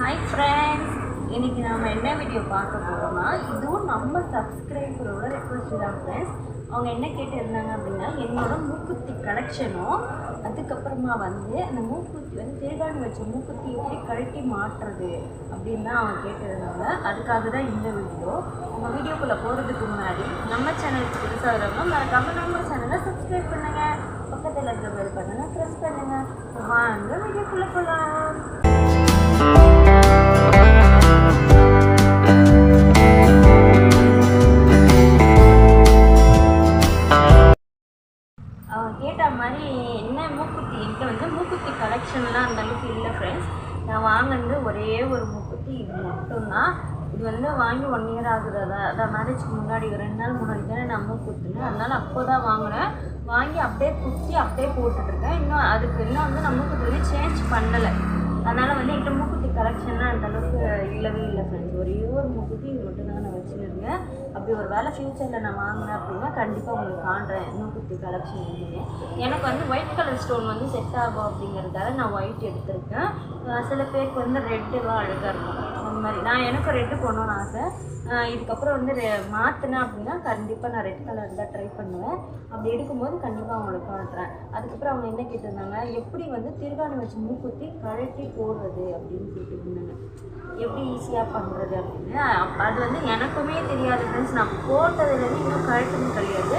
Hi friends இன்றைக்கி நம்ம என்ன வீடியோ பார்க்க போகிறோம்னா இதுவும் நம்ம சப்ஸ்கிரைபரோட ரெக்வஸ்ட் தான் ஃப்ரெண்ட்ஸ் அவங்க என்ன கேட்டிருந்தாங்க அப்படின்னா என்னோட மூக்குத்தி கலெக்ஷனும் அதுக்கப்புறமா வந்து அந்த மூக்குத்தி வந்து தேர்காணி வச்ச மூக்குத்தி எப்படி கழட்டி மாட்டுறது அப்படின்னு தான் அவங்க கேட்டிருந்தாங்க. அதுக்காக தான் இந்த வீடியோ நம்ம வீடியோக்குள்ளே போகிறதுக்கு முன்னாடி நம்ம சேனலுக்கு புதுசாக வரவங்க மறக்காம நம்ம சேனலை சப்ஸ்கிரைப் பண்ணுங்கள் பக்கத்தில் இருக்கிற பெல் பண்ணுங்க ப்ரெஸ் பண்ணுங்கள் வாங்க வீடியோக்குள்ளே போகலாம் கேட்ட மாதிரி என்ன மூக்குத்தி? என்கிட்ட வந்து மூக்குத்தி கலெக்ஷன்லாம் அந்தளவுக்கு இல்லை ஃப்ரெண்ட்ஸ் நான் வாங்கினது ஒரே ஒரு மூக்குத்தி. இது மட்டும்தான். இது வந்து வாங்கி ஒன் இயர் ஆகுது. அதான் அதான் மேரேஜ்க்கு முன்னாடி ஒரு ரெண்டு நாள் முன்னாடி தானே நான் மூக்குத்தினேன். அதனால் அப்போ தான் வாங்கினேன். வாங்கி அப்படியே குத்தி அப்படியே போட்டுட்ருக்கேன். இன்னும் அதுக்கு இன்னும் வந்து நான் மூக்குத்தி வந்து சேஞ்ச் பண்ணலை. அதனால் வந்து என்கிட்ட மூக்குத்தி கலெக்ஷன்லாம் அந்தளவுக்கு இல்லவே இல்லை ஃப்ரெண்ட்ஸ் ஒரே ஒரு மூக்குத்தி இது மட்டும் தான் நான் வச்சுருக்கேன் அப்படி ஒரு வேலை ஃப்யூச்சரில் நான் வாங்கினேன் அப்படின்னா கண்டிப்பாக உங்களுக்கு காண்றேன். மூக்குத்தி கலெக்ஷன் வந்து எனக்கு வந்து ஒயிட் கலர் ஸ்டோன் வந்து செட் ஆகும் அப்படிங்கிறதால நான் ஒயிட் எடுத்திருக்கேன். சில பேருக்கு வந்து ரெட்டு தான் அழகாக இருக்கும். அந்த மாதிரி. நான் எனக்கு ரெட்டு போடணும்னு ஆசை. இதுக்கப்புறம் வந்து மாற்றினேன் அப்படின்னா கண்டிப்பாக நான் ரெட் கலர் தான் ட்ரை பண்ணுவேன். அப்படி எடுக்கும்போது கண்டிப்பாக அவங்களுக்கு காட்டுறேன். அதுக்கப்புறம் அவங்க என்ன கேட்டிருந்தாங்க? எப்படி வந்து திருகாணி வச்சு மூக்குத்தி கழட்டி போடுறது அப்படின்னு கேட்டுருந்தாங்க. எப்படி ஈஸியாக பண்ணுறது அப்படின்னு. அது வந்து எனக்குமே தெரியாது ஃப்ரெண்ட்ஸ் நான் போட்டதுலேருந்து இன்னும் கழட்டுன்னு கிடையாது.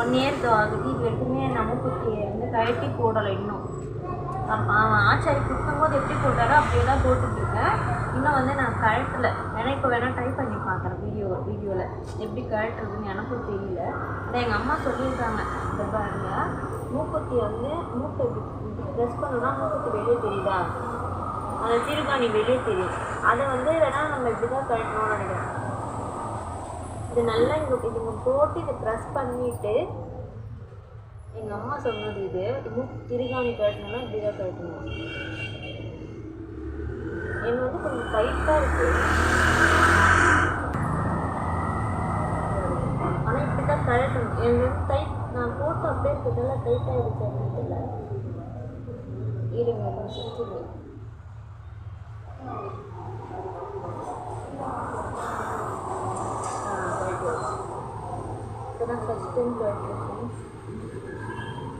ஒன் இயர் ஆகுது. இது வரைக்குமே நான் மூக்குத்தியை வந்து கழட்டி போடலை இன்னும். அவன் ஆச்சாரி கொடுக்கும்போது எப்படி போட்டாரோ அப்படியே தான் போட்டுட்ருக்கேன் இன்னும் வந்து நான் கழட்டில். ஏன்னா இப்போ வேணால் ட்ரை பண்ணி பார்க்குறேன் வீடியோ வீடியோவில் எப்படி கழட்டுறதுன்னு எனக்கும் தெரியல. ஆனால் எங்கள் அம்மா சொல்லியிருக்காங்க. இந்த பாருங்க. மூக்குத்தி வந்து மூக்கை ப்ரெஸ் பண்ணோன்னா மூக்குத்தி வெளியே தெரியுதா? அந்த திருகாணி வெளியே தெரியும். அதை வந்து வேணால் நம்ம இப்படி தான் கழட்டணும்னு நினைக்கிறேன். இது நல்லா இங்கே இதுங்க போட்டு இதை ப்ரெஸ் பண்ணிவிட்டு எங்கள் அம்மா சொன்னது இது இன்னும் திருகாணி கழட்டணும்னா இப்படி தான் கழட்டணும். டைட்டாக இருக்கு ஆனால் இப்படி தான் கழட்டணும் எனக்கு டைட் நான் போட்டு அப்படியே இருக்கிறதால டைட்டாக இருக்கு அப்படின்னு தெரியல இருங்க கொஞ்சம் செஞ்சுருங்க இப்போதான் ஃபஸ்ட் டைம் கழட்டிருக்கேன்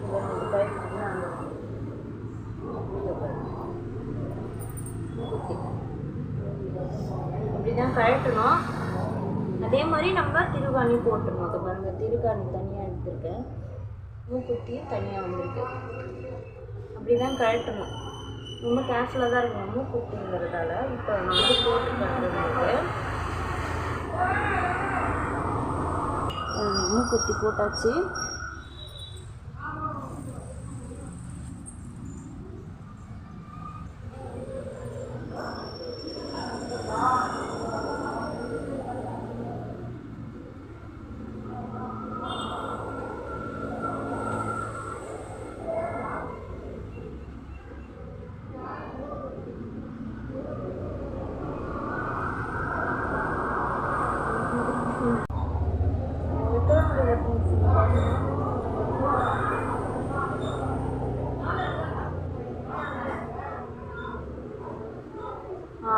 இதை டைட் கழட்டினா இப்படி தான் கழட்டணும். அதே மாதிரி நம்ம திருகாணி போட்டுருணும். அதை பாருங்க திருகாணி தனியாக எடுத்துருக்கேன். மூக்குத்தியும் தனியாக வந்திருக்கு. அப்படி தான் கழட்டணும். ரொம்ப கேர்ஃபுல்லாக தான் இருக்கணும் மூக்குத்திங்கிறதால. இப்போ நான் வந்து போட்டு பண்ணுறது மூக்குத்தி போட்டாச்சு.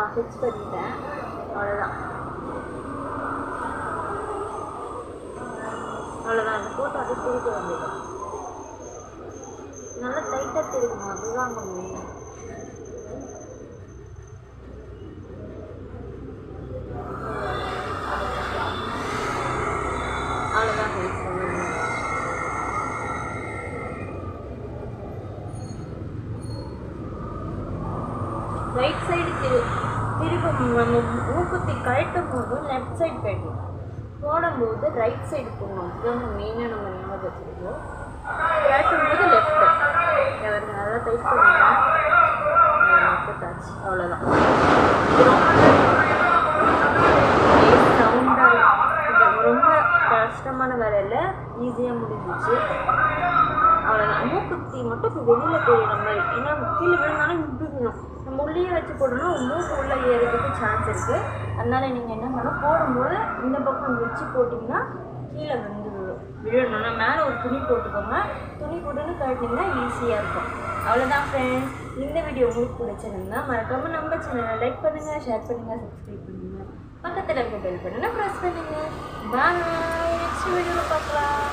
நான் ஃபிக்ஸ் பண்ணிட்டேன். அவ்வளோதான் அவ்வளோதான் அந்த போட்டு அது திருக்க வேண்டியது நல்லா டைட்டாக திருக்கணும் அதுதான் அங்கே அவ்வளோதான் ஃபிக்ஸ் ரைட் சைடு திரு திரும்ப நம்ம மூக்குத்தி கழட்டும் போது லெஃப்ட் சைடு கழட்டும் போடும்போது ரைட் சைடு போடணும் அதுதான் மெயினாக நம்ம ஞாபகம் வச்சுருக்கோம் கழட்டும் போது லெஃப்ட் நல்லா டைப் பண்ணிக்கலாம் போட்டாச்சு அவ்வளோதான் ரொம்ப கஷ்டமான வேலை இல்லை ஈஸியாக முடிஞ்சிச்சு இப்போ வெளியில் போய் நம்ம. ஏன்னா கீழே விழுந்தாலும் விழுகணும் நம்ம உள்ளேயே வச்சு போட்டோம்னா மூக்கு உள்ளே ஏறதுக்கு சான்ஸ் இருக்குது அதனால் நீங்கள் என்ன பண்ணணும்? போடும்போது இந்த பக்கம் வச்சு போட்டிங்கன்னா கீழே வந்து விழணும்னா மேலே ஒரு துணி போட்டுக்கோங்க. துணி போட்டுன்னு கழட்டிங்கன்னா ஈஸியாக இருக்கும். அவ்வளோதான் ஃப்ரெண்ட்ஸ் இந்த வீடியோ உங்களுக்கு பிடிச்சிருந்தா மறக்காம நம்ம சேனலை லைக் பண்ணுங்க ஷேர் பண்ணுங்க சப்ஸ்கிரைப் பண்ணுங்க. பக்கத்தில் இருக்க பெல் பட்டனை ப்ரெஸ் பண்ணுங்க. பாய் நெக்ஸ்ட் வீடியோவில் பார்க்கலாம்.